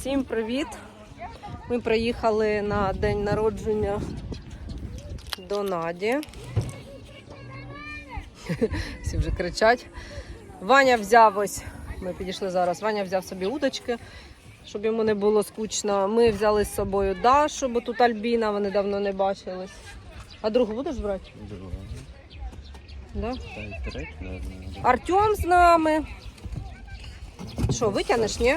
Всім привіт! Ми приїхали на день народження до Наді. Всі вже кричать. Ваня взяв ось, ми підійшли зараз. Ваня взяв собі удочки, щоб йому не було скучно. Ми взяли з собою Дашу, бо тут Альбіна, вони давно не бачились. А другу будеш брати? Друга. Да? Артем з нами. Що, витягнеш, ні?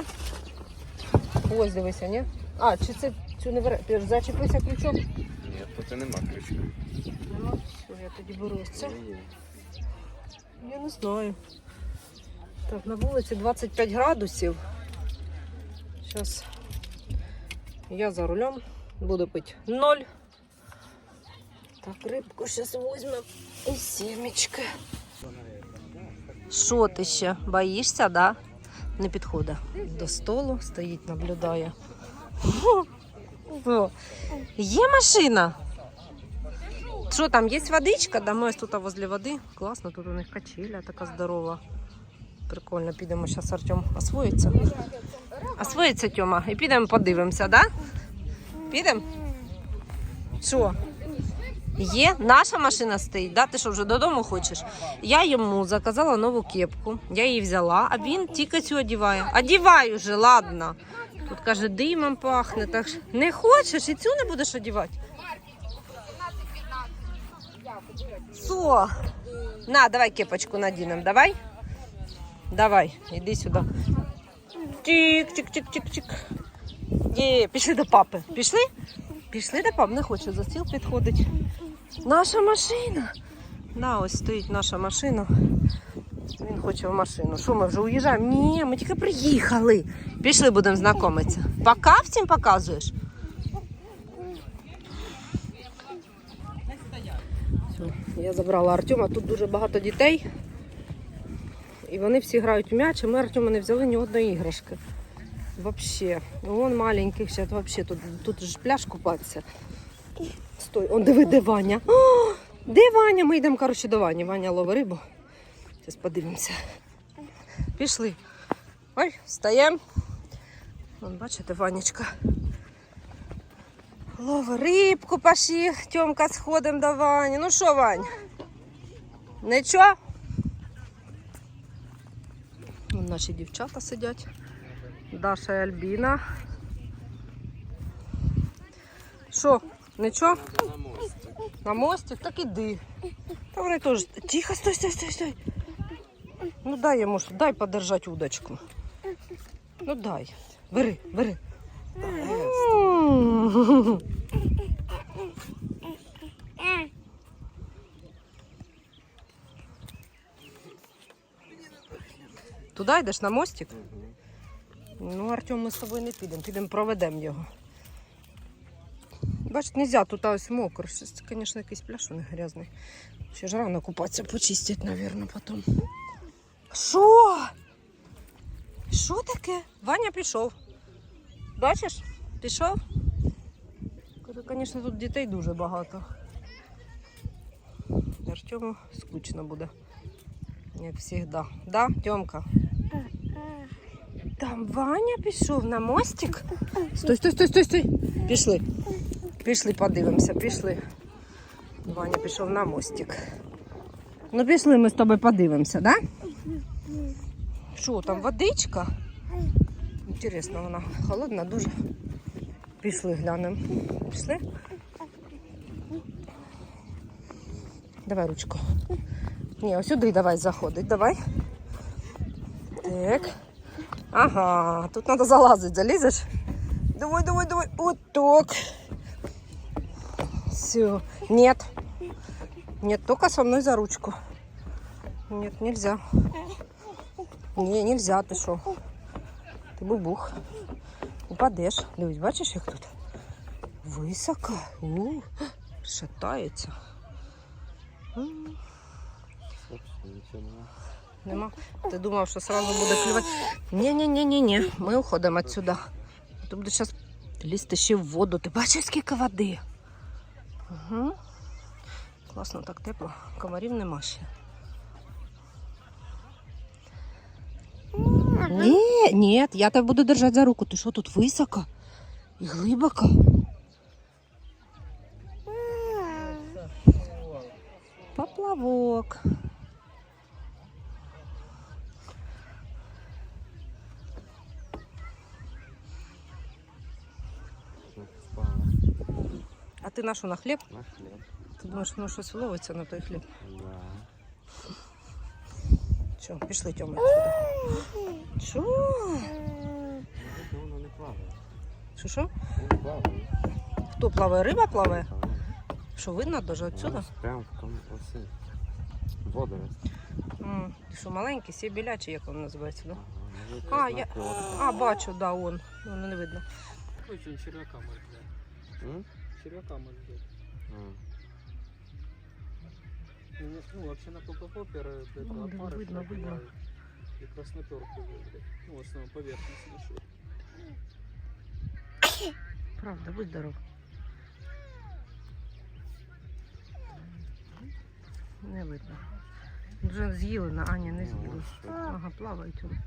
Ось дивися, ні? А, чи це цю не бере? Ти ж зачепився крючок? Ні, тут і нема крючка. Нема. Все, я тоді беру ось це. Є. Я не знаю. Так, на вулиці 25 градусів. Зараз я за рулем буду пити ноль. Так, рибку зараз візьмемо і сімечки. Що ти ще? Боїшся, да? Не підходить. До столу стоїть, наблюдає. Є машина? Що там, є водичка? Да, ми ось тут возле води. Класно, тут у них качеля така здорова. Прикольно, підемо зараз Артем освоїться. Освоїться Тьома. І підемо подивимося, да? Підемо? Що? Є, наша машина стоїть, да? ти що вже додому хочеш? Я йому заказала нову кепку, я її взяла, а він тільки цю одіває. Одівай уже, ладно. Тут каже, димом пахне, так що не хочеш і цю не будеш одівати. Со, на, давай кепочку надінем, давай. Давай, іди сюди. Тик-тик-тик-тик-тик. Є, пішли до папи. Пішли? Пішли до папи, не хоче за стіл підходить. Наша машина. На, ось стоїть наша машина. Він хоче в машину. Що ми вже уїжджаємо? Ні, ми тільки приїхали. Пішли, будемо знайомитися. Пока всім показуєш? Я забрала Артема. Тут дуже багато дітей. І вони всі грають в м'яч, а ми Артема не взяли ні одної іграшки. Вообще. Вон маленьких зараз вообще тут, тут ж пляж купатися. Стой, он диви, де Ваня. О, де Ваня? Ми йдемо, коротше, до Вані. Ваня ловить рибу. Зараз подивимося. Пішли. Ой, встаємо. Вон, бачите, Ванечка. Лови рибку пошли. Тьомка сходимо до Вані. Ну що, Вань? Нічого? Вон наші дівчата сидять. Даша і Альбіна. Що, нічого? На мості. На мостик? Так іди. Та вони теж. Тихо, стой, стой, стой, стой. Ну дай йому, дай подержати удочку. Ну дай. Бери, бери. Туди йдеш на мостик? Ну, Артем, ми з тобою не підемо, підемо проведемо його. Бачите, нельзя, тут ось мокро. Щось, звісно, якийсь пляж у грязний. Ще ж рано купатися, почистять, мабуть, потім. Що? Що таке? Ваня пішов. Бачиш? Пішов? Звісно, тут дітей дуже багато. Артему скучно буде. Як завжди. Да, Тьомка? Там Ваня пішов на мостик. Стой, стой, стой, стой, стой. Пішли. Пішли, подивимося, пішли. Ваня пішов на мостик. Ну, пішли, ми з тобою подивимося, да? Що, там водичка? Інтересно, вона холодна дуже. Пішли, глянемо. Пішли? Давай ручку. Ні, сюди давай заходить, давай. Так. Ага, тут треба залазити, залізеш? Давай, давай, давай. Вот так. Нет. Нет, только со мной за ручку. Нет, нельзя. Не, нельзя, ти що? Ти бубух. Упадеш. Дивись, бачиш, як тут? Високо. У, шатається. Нема. Ти думав, що сразу буде клювати. Ні-ні-ні-ні-ні. Ми уходимо відсюди. Ти будеш зараз лізти ще в воду. Ти бачиш, скільки води? Угу. Класно, так тепло. Комарів нема ще. Ні, ні, я тебе буду держати за руку. Ти що тут високо і глибоко? Поплавок. Ти на що, на хліб? На хліб. Ти думаєш, воно щось ловиться на той хліб? Да. Що, пішли Тьома сюди. Що? Ну, Воно не плаває. Що що? Не плаває. Хто плаває? Риба плаває? Плаває. Що видно дуже Воно отсюда? Прямо в ком оси. Водорость. Що маленький, сібілячі, як він називається, да? А, я... а, бачу, да, он. Воно не видно. Очень червяка может взять. М? Червяка может взять. А. Ну, Ну, вообще на попопопер это Ну, да, опары видно, видно. бывают. И красноперку блядь. Ну, в основном поверхность нашли. Правда, будь здоров. Не видно. Вже з'їли на Ані, не Ну, з'їли. що? Ага, плавають. вони.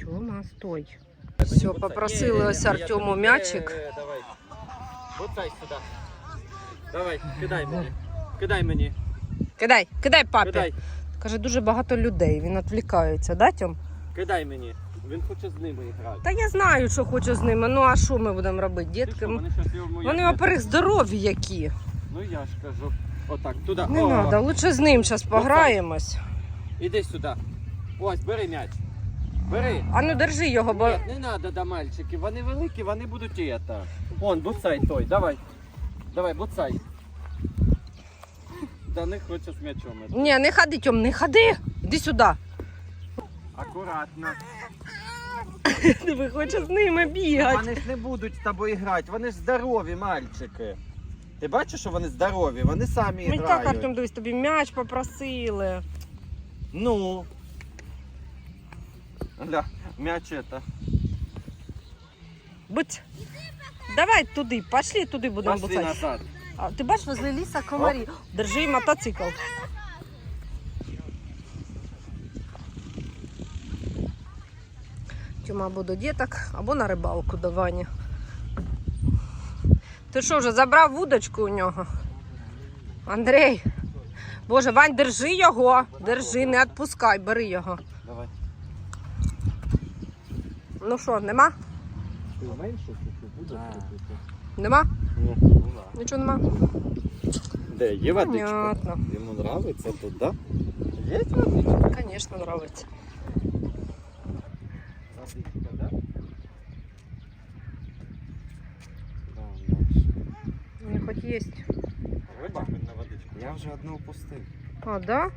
Тьома, стой. Все, попросили ось Артему м'ячик. Давай. Буцай сюда. Давай, кидай мені. Кидай мені. Кидай, кидай папі. Кидай. Каже, дуже багато людей, він відвлікається, да, Тьом? Кидай мені. Він хоче з ними грати. Та я знаю, що хочу з ними. Ну а що ми будемо робити? Дітки, вони вони, во-первых, здорові які. Ну я ж кажу. Отак, туди. Не треба, лучше з ним зараз пограємось. Іди сюди. Ось, бери м'яч. Бери. А ну держи його, бо. Ні, не треба до мальчики, вони великі, вони будуть і это. Он, буцай той, давай. Давай, буцай. Да не хоче з м'ячом. это. Ні, не ходи, Тьом, не ходи. Іди сюди. Акуратно. Диви, хоче з ними бігати. Вони ж не будуть з тобою грати, вони ж здорові мальчики. Ти бачиш, що вони здорові, вони самі Ну і так. Артем, дивись, тобі м'яч попросили. Ну. Гля, м'яч это. Будь. Давай туди, пішли туди будемо Пошли буцати. назад. А ти бачиш, возле ліса комарі. Держи мотоцикл. Тьома до діток, або на рибалку до Вані. Ти що вже забрав вудочку у нього? Андрій. Боже, Вань, держи його. Держи, не відпускай, бери його. Давай. Ну що, нема? Менше буде? Нема? Ні. Нічого нема? Де, є Понятно. Йому нравиться тут, да? Є водичка? Звісно, нравиться. Водичка, да? Да, дальше. Ну, хоч є. Риба на водичку. Я вже одну опустив. А, да?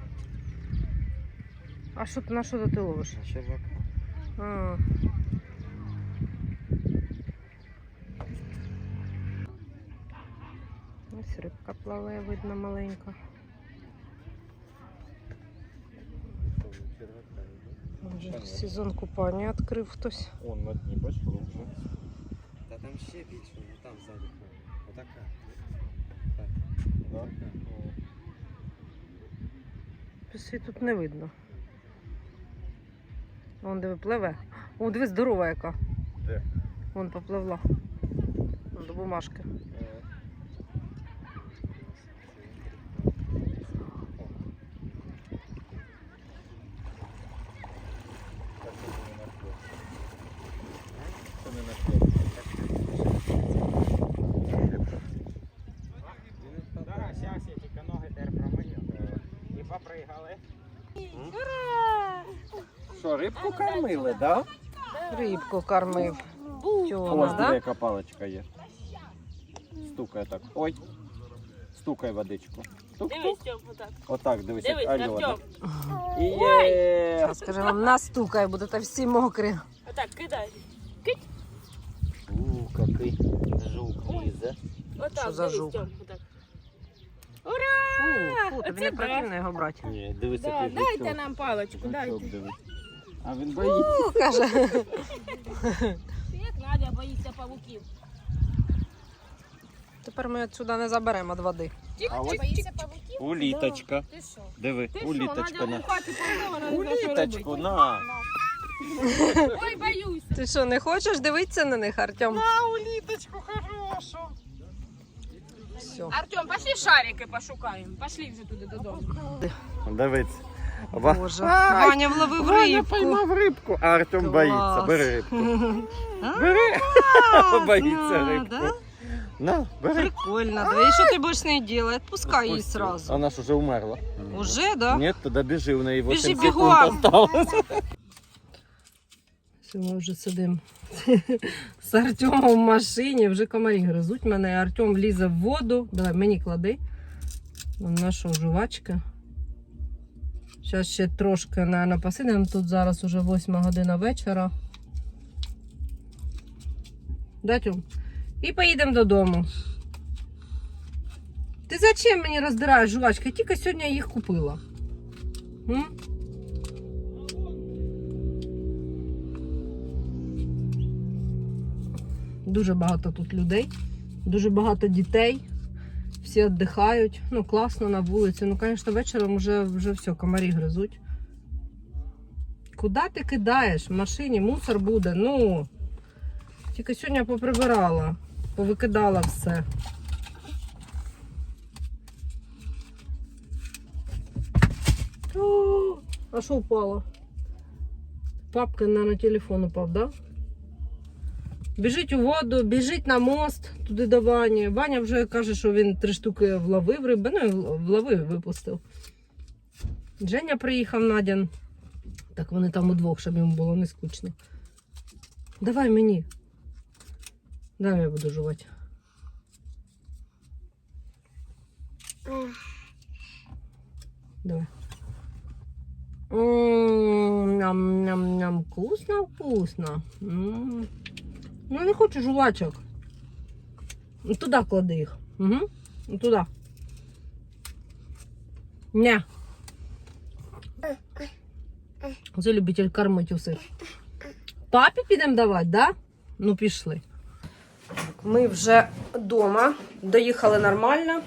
А що на що ти ловиш? На черв'яка. А. Ось рибка плаває, видно маленька. Може, сезон купання відкрив хтось. Он на дні, бач, глубже. Та там ще більше, ну там ззаду. Отака. Да? Писи тут не видно. Вон диви пливе. О, диви здорова яка. Де? Вон попливла. До бумажки. Це не на хліб. Зараз, зараз я тільки ноги тепер промию. І попригали. Що, рибку кормили, да? Рибку кормив. Ось Тьома, диви, да? яка паличка є. Стукає так. Ой. Стукай водичку. Тук-тук. Дивись, Тьом, отак. Отак, дивись, як Дивись, Альона. Артем. Є. Скаже, вам настукає, будете всі мокрі. Отак, кидай. У, який жук лізе. Отак, Що за дивись, жук? Тьом, отак. Фу, фу, тобі не противно його брати. Ні, дивись, Да, який дайте нам паличку, Жучок, дайте. дивись. А він боїться. Фу, каже. Як Надя боїться павуків. Тепер ми сюди не заберемо від води. А боїться павуків? Уліточка. Ти що? Диви, Ти що, уліточка Надя на. в хаті повела, вона не знає, що Уліточку, на. Ой, боюся. Ти що, не хочеш дивитися на них, Артем? На уліточку хорошу. Все. Артем, пошли шарики пошукаємо. Пошли вже туди додому. Дивись. Ва- Боже, Ай, Ваня вловив Ваня рибку. поймав рибку, а Артем Клас. боїться. Бери рибку. А, Бери. Боїться да, рибку. да? На, бери. Прикольно. Да. И что ты будешь с ней делать? Отпускай її Пусти. сразу. Вона ж уже умерла. Уже, да? Ні, тоді біжи, в неї 8 Біжи секунд бігом. осталось. Все, ми вже сидимо з Артемом в машині, вже комарі гризуть мене. Артем влізе в воду. Давай мені клади. Наша жувачка. Зараз ще трошки наверное, посидимо. Тут зараз уже 8 година вечора. Да? І поїдемо додому. Ти зачем мені роздираєш жувачки? Я тільки сьогодні їх купила. М? Дуже багато тут людей, дуже багато дітей. Всі віддихають. Ну, класно на вулиці. Ну, звісно, вечором вже, вже все, комарі гризуть. Куди ти кидаєш? В машині мусор буде. Ну. Тільки сьогодні поприбирала, повикидала все. А що впало? Папка на телефон упав, да? Біжить у воду, біжить на мост туди до Вані. Ваня вже каже, що він три штуки вловив риби, ну і вловив, випустив. Женя приїхав Надян. Так вони там удвох, щоб йому було не скучно. Давай мені. Дай я буду жувати. Давай. Ням-ням-ням, вкусно, Ну, не хочу жувачок. Ну, Туди клади їх. Угу. Туди. Не. Це любитель кормити усіх. Папі підемо давати, да? Ну, пішли. Ми вже вдома. Доїхали нормально.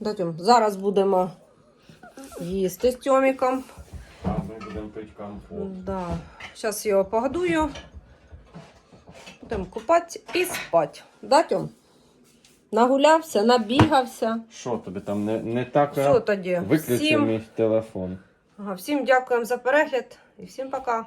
Да, Зараз будемо їсти з Тьоміком. А ми будемо пити компот. Да. Зараз його погодую. Будемо купати і спати. Да, Тьом? Нагулявся, набігався. Що тобі там не, не так? Що тоді. Виключив Всім, мій телефон. ага, всім дякуємо за перегляд і всім пока.